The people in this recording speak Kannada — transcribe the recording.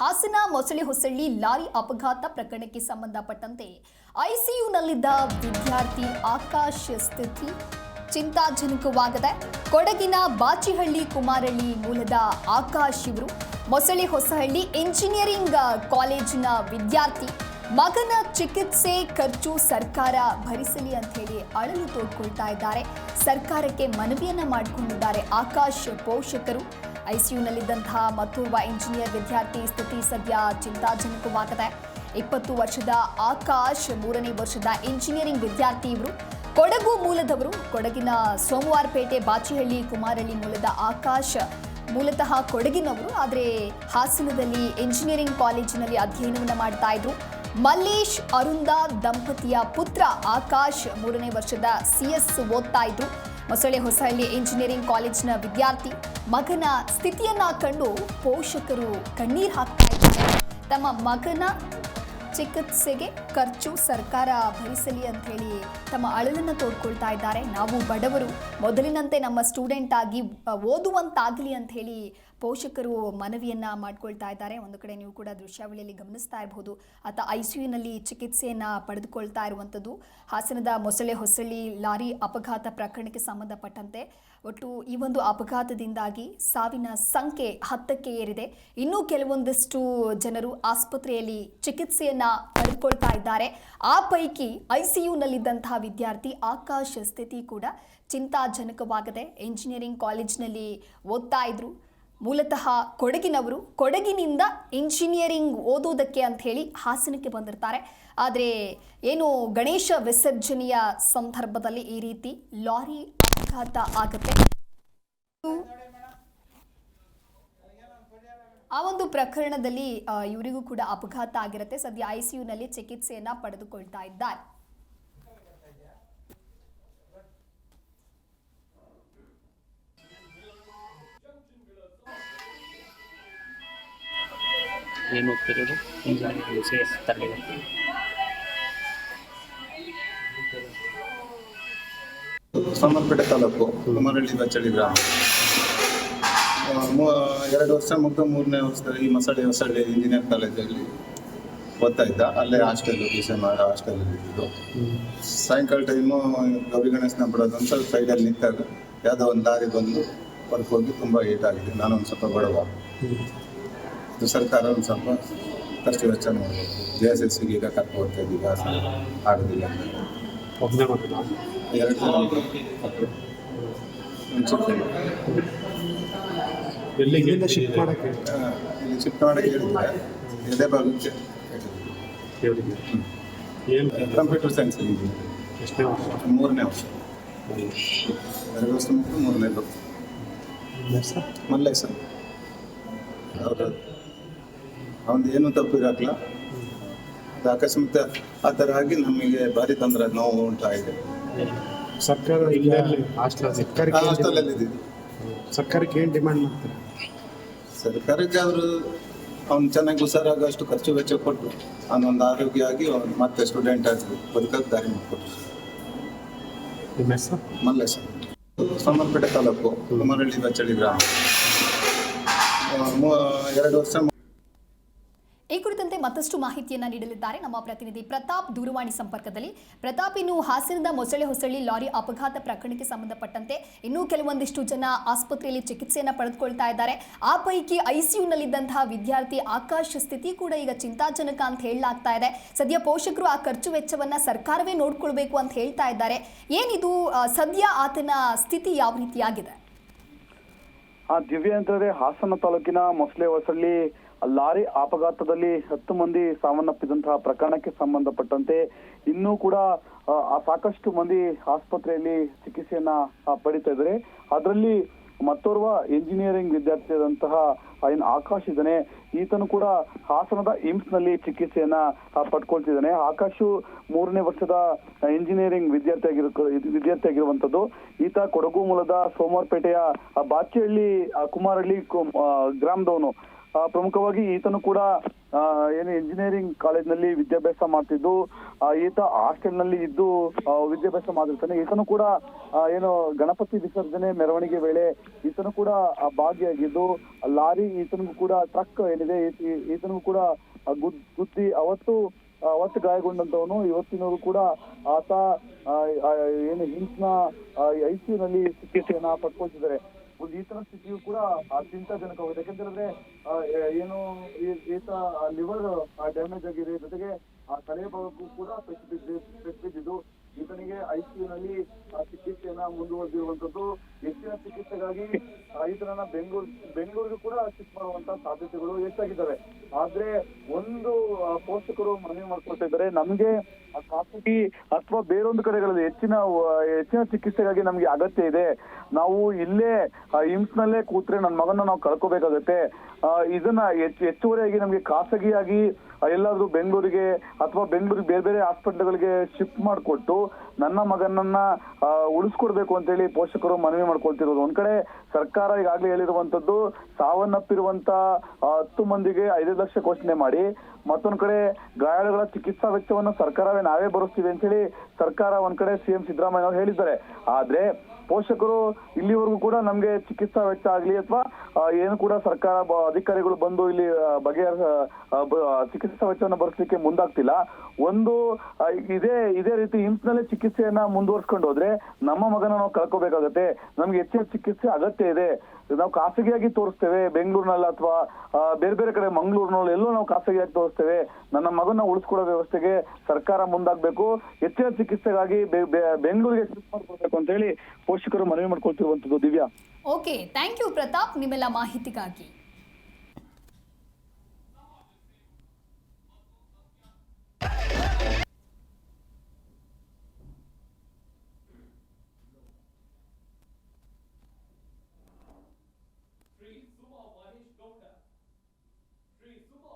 ಹಾಸನ ಮೊಸಳೆ ಹೊಸಳ್ಳಿ ಲಾರಿ ಅಪಘಾತ ಪ್ರಕರಣಕ್ಕೆ ಸಂಬಂಧಪಟ್ಟಂತೆ ಐಸಿಯುನಲ್ಲಿದ್ದ ವಿದ್ಯಾರ್ಥಿ ಆಕಾಶ್ ಸ್ಥಿತಿ ಚಿಂತಾಜನಕವಾಗಿದೆ. ಕೊಡಗಿನ ಬಾಚಿಹಳ್ಳಿ ಕುಮಾರಳ್ಳಿ ಮೂಲದ ಆಕಾಶ್ ಇವರು ಮೊಸಳೆ ಹೊಸಹಳ್ಳಿ ಇಂಜಿನಿಯರಿಂಗ್ ಕಾಲೇಜಿನ ವಿದ್ಯಾರ್ಥಿ. ಮಗನ ಚಿಕಿತ್ಸೆ ಖರ್ಚು ಸರ್ಕಾರ ಭರಿಸಲಿ ಅಂತ ಹೇಳಿ ಅಳಲು ತೋಡ್ಕೊಳ್ತಾ ಇದ್ದಾರೆ. ಸರ್ಕಾರಕ್ಕೆ ಮನವಿಯನ್ನ ಮಾಡಿಕೊಂಡಿದ್ದಾರೆ ಆಕಾಶ್ ಪೋಷಕರು. ಐಸಿಯುನಲ್ಲಿದ್ದಂತಹ ಮತ್ತೋರ್ವ ಇಂಜಿನಿಯರ್ ವಿದ್ಯಾರ್ಥಿ ಸ್ಥಿತಿ ಸದ್ಯ ಚಿಂತಾಜನಕವಾಗಿದೆ. ಇಪ್ಪತ್ತು ವರ್ಷದ ಆಕಾಶ್, ಮೂರನೇ ವರ್ಷದ ಇಂಜಿನಿಯರಿಂಗ್ ವಿದ್ಯಾರ್ಥಿ ಇವರು. ಕೊಡಗು ಮೂಲದವರು, ಕೊಡಗಿನ ಸೋಮವಾರಪೇಟೆ ಬಾಚಿಹಳ್ಳಿ ಕುಮಾರಳ್ಳಿ ಮೂಲದ ಆಕಾಶ್. ಮೂಲತಃ ಕೊಡಗಿನವರು, ಆದರೆ ಹಾಸನದಲ್ಲಿ ಇಂಜಿನಿಯರಿಂಗ್ ಕಾಲೇಜಿನಲ್ಲಿ ಅಧ್ಯಯನವನ್ನು ಮಾಡ್ತಾ ಇದ್ರು. ಮಲ್ಲೇಶ್ ಅರುಂದ ದಂಪತಿಯ ಪುತ್ರ ಆಕಾಶ್, ಮೂರನೇ ವರ್ಷದ ಸಿ ಎಸ್ ಓದ್ತಾ ಇದ್ರು. ಮೊಸಳೆ ಹೊಸಹಳ್ಳಿ ಇಂಜಿನಿಯರಿಂಗ್ ಕಾಲೇಜಿನ ವಿದ್ಯಾರ್ಥಿ ಮಗನ ಸ್ಥಿತಿಯನ್ನ ಕಂಡು ಪೋಷಕರು ಕಣ್ಣೀರು ಹಾಕ್ತಾ ಇದ್ದಾರೆ. ತಮ್ಮ ಮಗನ ಚಿಕಿತ್ಸೆಗೆ ಖರ್ಚು ಸರ್ಕಾರ ಭರಿಸಲಿ ಅಂತ ಹೇಳಿ ತಮ್ಮ ಅಳಲನ್ನು ತೋಡ್ಕೊಳ್ತಾ ಇದ್ದಾರೆ. ನಾವು ಬಡವರು ಮೊದಲಿನಂತೆ ನಮ್ಮ ಸ್ಟೂಡೆಂಟ್ ಆಗಿ ಓದುವಂತಾಗಲಿ ಅಂತ ಹೇಳಿ ಪೋಷಕರು ಮನವಿಯನ್ನು ಮಾಡ್ಕೊಳ್ತಾ ಇದ್ದಾರೆ. ಒಂದು ಕಡೆ ನೀವು ಕೂಡ ದೃಶ್ಯಾವಳಿಯಲ್ಲಿ ಗಮನಿಸ್ತಾ ಇರಬಹುದು ಆತ ಐ ಸಿ ಯುನಲ್ಲಿ ಚಿಕಿತ್ಸೆಯನ್ನ ಪಡೆದುಕೊಳ್ತಾ ಇರುವಂಥದ್ದು. ಹಾಸನದ ಮೊಸಳೆ ಹೊಸಳ್ಳಿ ಲಾರಿ ಅಪಘಾತ ಪ್ರಕರಣಕ್ಕೆ ಸಂಬಂಧಪಟ್ಟಂತೆ ಒಟ್ಟು ಈ ಒಂದು ಅಪಘಾತದಿಂದಾಗಿ ಸಾವಿನ ಸಂಖ್ಯೆ ಹತ್ತಕ್ಕೆ ಏರಿದೆ. ಇನ್ನೂ ಕೆಲವೊಂದಿಷ್ಟು ಜನರು ಆಸ್ಪತ್ರೆಯಲ್ಲಿ ಚಿಕಿತ್ಸೆಯನ್ನ ಪಡೆದುಕೊಳ್ತಾ ಇದ್ದಾರೆ. ಆ ಪೈಕಿ ಐಸಿಯುನಲ್ಲಿದ್ದಂತಹ ವಿದ್ಯಾರ್ಥಿ ಆಕಾಶ್ ಸ್ಥಿತಿ ಕೂಡ ಚಿಂತಾಜನಕವಾಗಿದೆ. ಇಂಜಿನಿಯರಿಂಗ್ ಕಾಲೇಜ್ನಲ್ಲಿ ಓದ್ತಾ ಇದ್ರು. ಮೂಲತಃ ಕೊಡಗಿನವರು ಕೊಡಗಿನಿಂದ ಇಂಜಿನಿಯರಿಂಗ್ ಓದೋದಕ್ಕೆ ಅಂತ ಹೇಳಿ ಹಾಸನಕ್ಕೆ ಬಂದಿರ್ತಾರೆ. ಆದರೆ ಏನು ಗಣೇಶ ವಿಸರ್ಜನೆಯ ಸಂದರ್ಭದಲ್ಲಿ ಈ ರೀತಿ ಲಾರಿ ಅಪಘಾತ ಆಗುತ್ತೆ. ಆ ಒಂದು ಪ್ರಕರಣದಲ್ಲಿ ಇವರಿಗೂ ಕೂಡ ಅಪಘಾತ ಆಗಿರುತ್ತೆ. ಸದ್ಯ ಐ ಸಿ ಯುನಲ್ಲಿ ಚಿಕಿತ್ಸೆಯನ್ನ ಪಡೆದುಕೊಳ್ತಾ ಇದ್ದಾರೆ. ಏನು ಹೋಗ್ತಿರೋದು ಇಂಜಿನಿಯರಿಂಗ್ ತಾಲೂಕು ಕುಮಾರಳ್ಳಿ ಬಚ್ಚಳಿ ಗ್ರಾಮ. ಎರಡು ವರ್ಷ ಮುಗ್ದ ಮೂರನೇ ವರ್ಷದಲ್ಲಿ ಈ ಮಸಳ್ಳಿ ಹೊಸಳ್ಳಿ ಇಂಜಿನಿಯರ್ ಕಾಲೇಜಲ್ಲಿ ಓದ್ತಾ ಇದ್ದ ಅಲ್ಲೇ ಹಾಸ್ಟೆಲ್ ಬಿ ಹಾಸ್ಟೆಲ್ ಇದ್ದು. ಸಾಯಂಕಾಲ ಟೈಮು ಗೌರಿ ಗಣೇಶನ ಬಿಡೋದು ಅಂತ ಸೈಡಲ್ಲಿ ನಿಂತಾಗ ಯಾವುದೋ ಒಂದು ದಾರಿ ಬಂದು ಹೊರಗೆ ಹೋಗಿ ತುಂಬ ಏಟಾಗಿದೆ. ನಾನೊಂದು ನಾನು ಒಂದು ಸ್ವಲ್ಪ ಬಡವ. ಇದು ಸರ್ಕಾರ ಒಂದು ಸ್ವಲ್ಪ ಖರ್ಚು ವೆಚ್ಚ ಮಾಡಬೇಕು ಜೆ ಎಸ್ ಎಸ್ ಈಗ ಕರ್ಕೊಂಡು ಹೋಗ್ತಾ ಇದ್ದೀವಿ ಆಗೋದಿಲ್ಲ ಒಬ್ಬನೇ ಕೊಟ್ಟಿಲ್ಲ ಎರಡು ಜನ. ಎಲ್ಲಿಗೆ ಶಿಫ್ಟ್ ಮಾಡಕ್ಕೆ ಆ, ಇಲ್ಲಿ ಶಿಫ್ಟ್ ಮಾಡಕ್ಕೆ ಹೇಳಿದ್ದಾರೆ. ಎದೆ ಭಾಗಕ್ಕೆ ಏನು? ಕಂಪ್ಯೂಟರ್ ಸೈನ್ಸ್ ಇದ್ದೀನಿ ಎಷ್ಟನೇ ವರ್ಷ? ಮೂರನೇ ವರ್ಷ. ಎರಡು ವರ್ಷ ಮುಗಿದು ಮೂರನೇ ಸರ್ ಹೆಸರು ಸರ್. ಹೌದು ಅವನದು ಏನು ತಪ್ಪು ಇರಕ್ಲ ಅದು ಅಕಸ್ಮಾತ್ ಆ ತರ ಆಗಿ ನಮಗೆ ಭಾರಿ ತೊಂದರೆ ನೋವು ಉಂಟಾಗಿದೆ ಸರ್ಕಾರ ಇಲ್ಲೇ ಈಗ ಹಾಸ್ಟೆಲ್ ಸರ್ಕಾರಕ್ಕೆ ಏನ್ ಹಾಸ್ಟೆಲಲ್ಲಿ ಇದ್ದೀವಿ ಸರ್ಕಾರಕ್ಕೆ ಏನು ಡಿಮ್ಯಾಂಡ್ ಮಾಡ್ತಾರೆ? ಸರ್ಕಾರಕ್ಕೆ ಅವರು ಅವ್ನು ಚೆನ್ನಾಗಿ ಹುಷಾರಾಗ ಅಷ್ಟು ಖರ್ಚು ವೆಚ್ಚ ಕೊಟ್ಟು ಅವನೊಂದು ಆರೋಗ್ಯ ಆಗಿ ಅವ್ನು ಮತ್ತೆ ಸ್ಟೂಡೆಂಟ್ ಆಗಿ ಬದುಕಕ್ಕೆ ದಾರಿ ಮಾಡಿಕೊಟ್ರು ನಿಮ್ಮ ಹೆಸರು ಮಲ್ಲೇಶ ಸೋಮವಾರಪೇಟೆ ತಾಲೂಕು ಮರಳಿ ಬಚ್ಚಳಿ ಗ್ರಾಮ. ಆ, ಮೂ- ಎರಡು ವರ್ಷ ಮತ್ತಷ್ಟು ಮಾಹಿತಿಯನ್ನ ನೀಡಲಿದ್ದಾರೆ. ನಮ್ಮ ಪ್ರತಿನಿಧಿ ಪ್ರತಾಪ್ ದೂರವಾಣಿ ಸಂಪರ್ಕದಲ್ಲಿ. ಪ್ರತಾಪ್, ಇನ್ನು ಹಾಸನದ ಮೊಸಳೆ ಹೊಸಳ್ಳಿ ಲಾರಿ ಅಪಘಾತ ಪ್ರಕರಣಕ್ಕೆ ಸಂಬಂಧಪಟ್ಟಂತೆ ಇನ್ನೂ ಕೆಲವೊಂದಿಷ್ಟು ಜನ ಆಸ್ಪತ್ರೆಯಲ್ಲಿ ಚಿಕಿತ್ಸೆಯನ್ನ ಪಡೆದುಕೊಳ್ತಾ ಇದ್ದಾರೆ. ಆ ಪೈಕಿ ಐಸಿಯುನಲ್ಲಿದ್ದಂತಹ ವಿದ್ಯಾರ್ಥಿ ಆಕಾಶ್ ಸ್ಥಿತಿ ಕೂಡ ಈಗ ಚಿಂತಾಜನಕ ಅಂತ ಹೇಳಲಾಗ್ತಾ ಇದೆ. ಸದ್ಯ ಪೋಷಕರು ಆ ಖರ್ಚು ವೆಚ್ಚವನ್ನ ಸರ್ಕಾರವೇ ನೋಡ್ಕೊಳ್ಬೇಕು ಅಂತ ಹೇಳ್ತಾ ಇದ್ದಾರೆ. ಏನಿದು ಸದ್ಯ ಆತನ ಸ್ಥಿತಿ ಯಾವ ರೀತಿಯಾಗಿದೆ? ಆ ದಿವ್ಯ ಹಾಸನ ತಾಲೂಕಿನ ಮೊಸಳೆ ಹೊಸಳ್ಳಿ ಲಾರಿ ಅಪಘಾತದಲ್ಲಿ ಹತ್ತು ಮಂದಿ ಸಾವನ್ನಪ್ಪಿದಂತಹ ಪ್ರಕರಣಕ್ಕೆ ಸಂಬಂಧಪಟ್ಟಂತೆ ಇನ್ನೂ ಕೂಡ ಸಾಕಷ್ಟು ಮಂದಿ ಆಸ್ಪತ್ರೆಯಲ್ಲಿ ಚಿಕಿತ್ಸೆಯನ್ನ ಪಡಿತಾ ಇದ್ದಾರೆ. ಅದರಲ್ಲಿ ಮತ್ತೋರ್ವ ಇಂಜಿನಿಯರಿಂಗ್ ವಿದ್ಯಾರ್ಥಿಯಾದಂತಹ ಏನು ಆಕಾಶ್ ಇದ್ದಾನೆ. ಈತನು ಕೂಡ ಹಾಸನದ ಏಮ್ಸ್ನಲ್ಲಿ ಚಿಕಿತ್ಸೆಯನ್ನ ಪಡ್ಕೊಳ್ತಿದ್ದಾನೆ. ಆಕಾಶು ಮೂರನೇ ವರ್ಷದ ಇಂಜಿನಿಯರಿಂಗ್ ವಿದ್ಯಾರ್ಥಿ ಆಗಿರ ವಿದ್ಯಾರ್ಥಿ ಆಗಿರುವಂತದ್ದು ಈತ ಕೊಡಗು ಮೂಲದ ಸೋಮವಾರಪೇಟೆಯ ಬಾಚಿಹಳ್ಳಿ ಕುಮಾರಹಳ್ಳಿ ಗ್ರಾಮದವನು. ಪ್ರಮುಖವಾಗಿ ಈತನು ಕೂಡ ಏನು ಇಂಜಿನಿಯರಿಂಗ್ ಕಾಲೇಜ್ನಲ್ಲಿ ವಿದ್ಯಾಭ್ಯಾಸ ಮಾಡ್ತಿದ್ದು. ಈತ ಹಾಸ್ಟೆಲ್ನಲ್ಲಿ ಇದ್ದು ವಿದ್ಯಾಭ್ಯಾಸ ಮಾಡಿರ್ತಾನೆ. ಈತನು ಕೂಡ ಏನು ಗಣಪತಿ ವಿಸರ್ಜನೆ ಮೆರವಣಿಗೆ ವೇಳೆ ಈತನು ಕೂಡ ಭಾಗಿಯಾಗಿದ್ದು. ಲಾರಿ ಈತನಿಗೂ ಕೂಡ ಟ್ರಕ್ ಏನಿದೆ ಈತ- ಈತನಿಗೂ ಕೂಡ ಗುದ್- ಗುದ್ದಿ ಅವತ್ತು ಅವತ್ತು ಗಾಯಗೊಂಡಂತವನು ಇವತ್ತಿನವರು ಕೂಡ ಆತ ಏನು ಹಿಂಸ್ನ ಐ ಏನು ಹಿಂಸ್ನ ಐಸಿಯುನಲ್ಲಿ ಚಿಕಿತ್ಸೆಯನ್ನ ಪಡ್ಕೊಳ್ತಿದ್ದಾರೆ ಒಂದು ಈತನ ಸ್ಥಿತಿಯು ಕೂಡ ಚಿಂತಾಜನಕವಾಗಿದೆ ಯಾಕಂತಂದ್ರೆ ಏನು, ಈ- ಈತ ಲಿವರ್ ಡ್ಯಾಮೇಜ್ ಆಗಿದೆ. ಜೊತೆಗೆ ಆ ತಲೆ ಭಾಗಕ್ಕೂ ಕೂಡ ಪೆಟ್ಟು ಬಿದ್ದಿದ್ದು ಈತನಿಗೆ ಐಸಿಯುನಲ್ಲಿ ಚಿಕಿತ್ಸೆಯನ್ನ ಮುಂದುವರೆದಿರುವಂತದ್ದು ಹೆಚ್ಚಿನ ಚಿಕಿತ್ಸೆಗಾಗಿ ಈತನನ್ನ ಬೆಂಗಳೂರು, ಬೆಂಗಳೂರಿಗೆ ಕೂಡ ಶಿಫ್ಟ್ ಮಾಡುವಂತ ಸಾಧ್ಯತೆಗಳು ಹೆಚ್ಚಾಗಿದ್ದಾವೆ. ಆದ್ರೆ ಒಂದು ಪೋಷಕರು ಮನವಿ ಮಾಡ್ಕೊಳ್ತಾ ಇದ್ದಾರೆ, ನಮ್ಗೆ ಖಾಸಗಿ ಅಥವಾ ಬೇರೊಂದು ಕಡೆಗಳಲ್ಲಿ ಹೆಚ್ಚಿನ ಹೆಚ್ಚಿನ ಚಿಕಿತ್ಸೆಗಾಗಿ ನಮ್ಗೆ ಅಗತ್ಯ ಇದೆ. ನಾವು ಇಲ್ಲೇ ಇಮ್ಸ್ನಲ್ಲೇ ಕೂತ್ರೆ ನನ್ನ ಮಗನ ನಾವು ಕಳ್ಕೋಬೇಕಾಗತ್ತೆ. ಇದನ್ನ ಹೆಚ್ಚು, ಹೆಚ್ಚುವರಿಯಾಗಿ ನಮ್ಗೆ ಖಾಸಗಿಯಾಗಿ ಎಲ್ಲಾದ್ರೂ ಬೆಂಗಳೂರಿಗೆ ಅಥವಾ ಬೆಂಗಳೂರಿಗೆ ಬೇರೆ ಬೇರೆ ಹಾಸ್ಪಿಟಲ್ಗಳಿಗೆ ಶಿಫ್ಟ್ ಮಾಡಿಕೊಟ್ಟು ನನ್ನ ಮಗನನ್ನ ಉಳಿಸ್ಕೊಡ್ಬೇಕು ಉಳಿಸ್ಕೊಡ್ಬೇಕು ಅಂತೇಳಿ ಪೋಷಕರು ಮನವಿ ಮಾಡ್ಕೊಳ್ತಿರೋದು. ಒಂದ್ ಕಡೆ ಸರ್ಕಾರ ಈಗಾಗಲೇ ಹೇಳಿರುವಂತದ್ದು ಸಾವನ್ನಪ್ಪಿರುವಂತ ಹತ್ತು ಮಂದಿಗೆ ಐದು ಲಕ್ಷ ಘೋಷಣೆ ಮಾಡಿ, ಮತ್ತೊಂದ್ ಕಡೆ ಗಾಯಾಳುಗಳ ಚಿಕಿತ್ಸಾ ವೆಚ್ಚವನ್ನು ಸರ್ಕಾರವೇ ನಾವೇ ಭರಿಸ್ತೀವಿ ಅಂತೇಳಿ ಸರ್ಕಾರ ಒಂದ್ ಕಡೆ ಸಿಎಂ ಸಿದ್ದರಾಮಯ್ಯ ಅವರು ಹೇಳಿದ್ದಾರೆ. ಆದ್ರೆ ಪೋಷಕರು ಇಲ್ಲಿವರೆಗೂ ಕೂಡ ನಮ್ಗೆ ಚಿಕಿತ್ಸಾ ವೆಚ್ಚ ಆಗ್ಲಿ ಅಥವಾ ಏನು ಕೂಡ ಸರ್ಕಾರ ಅಧಿಕಾರಿಗಳು ಬಂದು ಇಲ್ಲಿ ಆ, ಬಗೆಹರಿಸ ಆ, ಬ- ಚಿಕಿತ್ಸಾ ವೆಚ್ಚವನ್ನು ಭರಿಸಲಿಕ್ಕೆ ಮುಂದಾಗ್ತಿಲ್ಲ. ಒಂದು ಇದೇ ಇದೇ ರೀತಿ ಹಿಮ್ಸ್ನಲ್ಲೇ ಚಿಕಿತ್ಸೆಯನ್ನ ಮುಂದುವರ್ಸ್ಕೊಂಡು ಹೋದ್ರೆ ನಮ್ಮ ಮಗನ ನಾವು ಕಳ್ಕೋಬೇಕಾಗತ್ತೆ. ನಮ್ಗೆ ಹೆಚ್ಚಿನ ಚಿಕಿತ್ಸೆ ಅಗತ್ಯ ಇದೆ. ನಾವು ಖಾಸಗಿಯಾಗಿ ತೋರಿಸ್ತೇವೆ. ಬೆಂಗಳೂರಿನಲ್ಲಿ ಅಥವಾ ಬೇರೆ ಬೇರೆ ಕಡೆ ಮಂಗಳೂರಿನಲ್ಲಿ ಎಲ್ಲೋ ನಾವು ಖಾಸಗಿಯಾಗಿ ತೋರಿಸ್ತೇವೆ. ನನ್ನ ಮಗನ ಉಳಿಸ್ಕೊಡೋ ವ್ಯವಸ್ಥೆಗೆ ಸರ್ಕಾರ ಮುಂದಾಗಬೇಕು. ಹೆಚ್ಚಿನ ಚಿಕಿತ್ಸೆಗಾಗಿ ಬೆಂಗಳೂರಿಗೆ ಶಿಫ್ಟ್ ಮಾಡ್ಕೊಡ್ಬೇಕು ಅಂತ ಹೇಳಿ ಪೋಷಕರು ಮನವಿ ಮಾಡ್ಕೊಳ್ತಿರುವಂತದ್ದು Divya. Okay thank you Pratap ನಿಮ್ಮೆಲ್ಲ ಮಾಹಿತಿಗಾಗಿ.